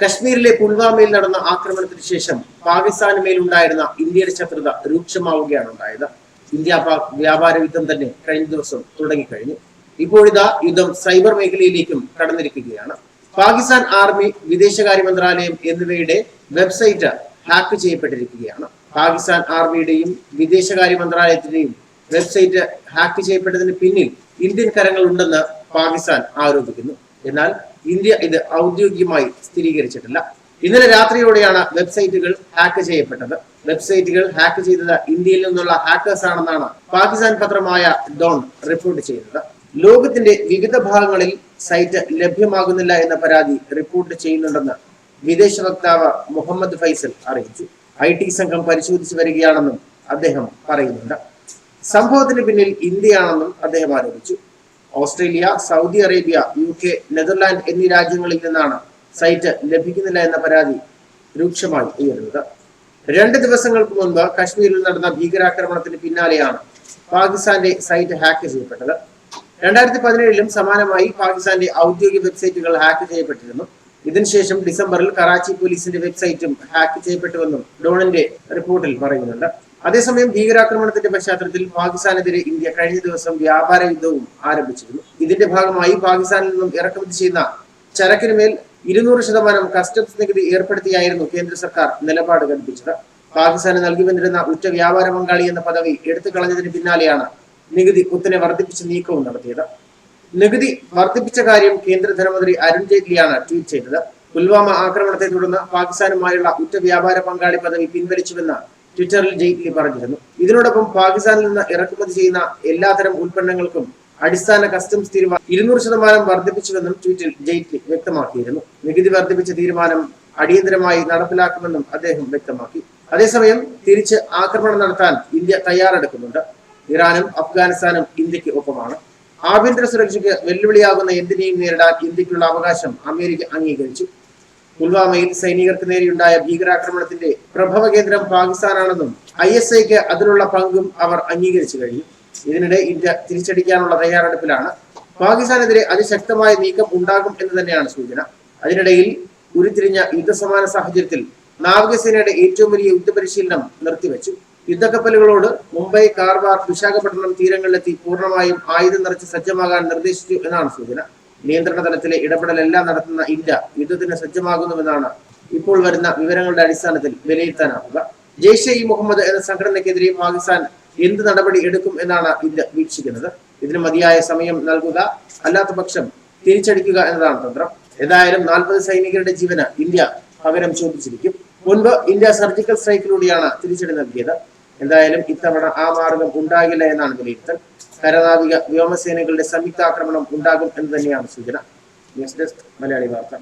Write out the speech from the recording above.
കശ്മീരിലെ പുൽവാമയിൽ നടന്ന ആക്രമണത്തിന് ശേഷം പാകിസ്ഥാന് മേലുണ്ടായിരുന്ന ഇന്ത്യയുടെ ശത്രുത രൂക്ഷമാവുകയാണ് ഉണ്ടായത്. ഇന്ത്യ പാക് വ്യാപാര യുദ്ധം തന്നെ കഴിഞ്ഞ ദിവസം തുടങ്ങിക്കഴിഞ്ഞു. ഇപ്പോഴിതാ യുദ്ധം സൈബർ മേഖലയിലേക്കും കടന്നിരിക്കുകയാണ്. പാകിസ്ഥാൻ ആർമി വിദേശകാര്യ മന്ത്രാലയം എന്നിവയുടെ വെബ്സൈറ്റ് ഹാക്ക് ചെയ്യപ്പെട്ടിരിക്കുകയാണ്. പാകിസ്ഥാൻ ആർമിയുടെയും വിദേശകാര്യ മന്ത്രാലയത്തിന്റെയും വെബ്സൈറ്റ് ഹാക്ക് ചെയ്യപ്പെട്ടതിന് പിന്നിൽ ഇന്ത്യൻ കരങ്ങൾ ഉണ്ടെന്ന് പാകിസ്ഥാൻ ആരോപിക്കുന്നു. എന്നാൽ ഇന്ത്യ ഇത് ഔദ്യോഗികമായി സ്ഥിരീകരിച്ചിട്ടില്ല. ഇന്നലെ രാത്രിയോടെയാണ് വെബ്സൈറ്റുകൾ ഹാക്ക് ചെയ്യപ്പെട്ടത്. വെബ്സൈറ്റുകൾ ഹാക്ക് ചെയ്തത് ഇന്ത്യയിൽ നിന്നുള്ള ഹാക്കേഴ്സ് ആണെന്നാണ് പാകിസ്ഥാൻ പത്രമായ ഡോൺ റിപ്പോർട്ട് ചെയ്തത് ലോകത്തിന്റെ വിവിധ ഭാഗങ്ങളിൽ സൈറ്റ് ലഭ്യമാകുന്നില്ല എന്ന പരാതി റിപ്പോർട്ട് ചെയ്യുന്നുണ്ടെന്ന് വിദേശ വക്താവ് മുഹമ്മദ് ഫൈസൽ അറിയിച്ചു. ഐ ടി സംഘം പരിശോധിച്ചു വരികയാണെന്നും അദ്ദേഹം പറയുന്നുണ്ട്. സംഭവത്തിന് പിന്നിൽ ഇന്ത്യയാണെന്നും അദ്ദേഹം ആരോപിച്ചു. Australia Saudi Arabia U K Netherland എന്നീ രാജ്യങ്ങളിൽ നിന്നാണ് സൈറ്റ് ലഭിക്കുന്നില്ല എന്ന പരാതി രൂക്ഷമായി ഉയരുന്നത്. രണ്ട് ദിവസങ്ങൾക്ക് മുൻപ് കശ്മീരിൽ നടന്ന ഭീകരാക്രമണത്തിന് പിന്നാലെയാണ് പാകിസ്ഥാന്റെ സൈറ്റ് ഹാക്ക് ചെയ്യപ്പെട്ടത്. രണ്ടായിരത്തി പതിനേഴിലും സമാനമായി പാകിസ്ഥാന്റെ ഔദ്യോഗിക വെബ്സൈറ്റുകൾ ഹാക്ക് ചെയ്യപ്പെട്ടിരുന്നു. ഇതിനുശേഷം ഡിസംബറിൽ കറാച്ചി പോലീസിന്റെ വെബ്സൈറ്റും ഹാക്ക് ചെയ്യപ്പെട്ടുവെന്നും ഡോണിന്റെ റിപ്പോർട്ടിൽ പറയുന്നുണ്ട്. അതേസമയം ഭീകരാക്രമണത്തിന്റെ പശ്ചാത്തലത്തിൽ പാകിസ്ഥാനെതിരെ ഇന്ത്യ കഴിഞ്ഞ ദിവസം വ്യാപാര യുദ്ധവും ആരംഭിച്ചിരുന്നു. ഇതിന്റെ ഭാഗമായി പാകിസ്ഥാനിൽ നിന്നും ഇറക്കുമതി ചെയ്യുന്ന ചരക്കിന് മേൽ ഇരുന്നൂറ് ശതമാനം കസ്റ്റംസ് നികുതി ഏർപ്പെടുത്തിയായിരുന്നു കേന്ദ്ര സർക്കാർ നിലപാട് ഘടിപ്പിച്ചത്. പാകിസ്ഥാന് നൽകി വന്നിരുന്ന ഉറ്റ വ്യാപാര പങ്കാളി എന്ന പദവി എടുത്തു കളഞ്ഞതിന് പിന്നാലെയാണ് നികുതി കുത്തനെ വർദ്ധിപ്പിച്ച് നീക്കവും നടത്തിയത്. നികുതി വർദ്ധിപ്പിച്ച കാര്യം കേന്ദ്ര ധനമന്ത്രി അരുൺ ജെയ്റ്റ്ലിയാണ് ട്വീറ്റ് ചെയ്തത്. പുൽവാമ ആക്രമണത്തെ തുടർന്ന് പാകിസ്ഥാനുമായുള്ള ഉറ്റ വ്യാപാര പങ്കാളി പദവി പിൻവലിച്ചുവെന്ന് ട്വിറ്ററിൽ ജെയ്റ്റ്ലി പറഞ്ഞിരുന്നു. ഇതിനോടൊപ്പം പാകിസ്ഥാനിൽ നിന്ന് ഇറക്കുമതി ചെയ്യുന്ന എല്ലാത്തരം ഉൽപ്പന്നങ്ങൾക്കും അടിസ്ഥാന കസ്റ്റംസ് തീരുമാനം ഇരുന്നൂറ് ശതമാനം വർദ്ധിപ്പിച്ചുവെന്നും ട്വീറ്റിൽ ജെയ്റ്റ്ലി വ്യക്തമാക്കിയിരുന്നു. നികുതി വർദ്ധിപ്പിച്ച തീരുമാനം അടിയന്തരമായി നടപ്പിലാക്കുമെന്നും അദ്ദേഹം വ്യക്തമാക്കി. അതേസമയം തിരിച്ച് ആക്രമണം നടത്താൻ ഇന്ത്യ തയ്യാറെടുക്കുന്നുണ്ട്. ഇറാനും അഫ്ഗാനിസ്ഥാനും ഇന്ത്യയ്ക്ക് ഒപ്പമാണ്. ആഭ്യന്തര സുരക്ഷയ്ക്ക് വെല്ലുവിളിയാകുന്ന എന്തിനേയും നേരിടാൻ ഇന്ത്യക്കുള്ള അവകാശം അമേരിക്ക അംഗീകരിച്ചു. പുൽവാമയിൽ സൈനികർക്ക് നേരെയുണ്ടായ ഭീകരാക്രമണത്തിന്റെ പ്രഭവ കേന്ദ്രം പാകിസ്ഥാനാണെന്നും ഐ എസ് ഐക്ക് അതിനുള്ള പങ്കും അവർ അംഗീകരിച്ചു കഴിഞ്ഞു. ഇതിനിടെ ഇന്ത്യ തിരിച്ചടിക്കാനുള്ള തയ്യാറെടുപ്പിലാണ്. പാകിസ്ഥാനെതിരെ അതിശക്തമായ നീക്കം ഉണ്ടാകും എന്ന് തന്നെയാണ് സൂചന. അതിനിടയിൽ ഉരുത്തിരിഞ്ഞ യുദ്ധസമാന സാഹചര്യത്തിൽ നാവികസേനയുടെ ഏറ്റവും വലിയ യുദ്ധപരിശീലനം നിർത്തിവെച്ചു. യുദ്ധക്കപ്പലുകളോട് മുംബൈ കാർവാർ വിശാഖപട്ടണം തീരങ്ങളിലെത്തി പൂർണമായും ആയുധം നിറച്ച് സജ്ജമാകാൻ നിർദ്ദേശിച്ചു എന്നാണ് സൂചന. നിയന്ത്രണ തലത്തിലെ ഇടപെടലെല്ലാം നടത്തുന്ന ഇന്ത്യ യുദ്ധത്തിന് സജ്ജമാകുന്നുവെന്നാണ് ഇപ്പോൾ വരുന്ന വിവരങ്ങളുടെ അടിസ്ഥാനത്തിൽ വിലയിരുത്താനാവുക. ജെയ്ഷെ ഇ മുഹമ്മദ് എന്ന സംഘടനയ്ക്കെതിരെ പാകിസ്ഥാൻ എന്ത് നടപടി എടുക്കും എന്നാണ് ഇന്ത്യ വീക്ഷിക്കുന്നത്. ഇതിന് മതിയായ സമയം നൽകുക അല്ലാത്ത പക്ഷം തിരിച്ചടിക്കുക എന്നതാണ് തന്ത്രം. ഏതായാലും നാൽപ്പത് സൈനികരുടെ ജീവന് ഇന്ത്യ പകരം ചോദിച്ചിരിക്കും. മുൻപ് ഇന്ത്യ സർജിക്കൽ സ്ട്രൈക്കിലൂടെയാണ് തിരിച്ചടി നൽകിയത്. എന്തായാലും ഇത്തവണ ആ മാർഗം ഉണ്ടാകില്ല എന്നാണ് വിലയിരുത്തൽ. കരനാവിക വ്യോമസേനകളുടെ സംയുക്താക്രമണം ഉണ്ടാകും എന്ന് തന്നെയാണ് സൂചന. ന്യൂസ് ഡെസ്ക് മലയാളി വാർത്ത.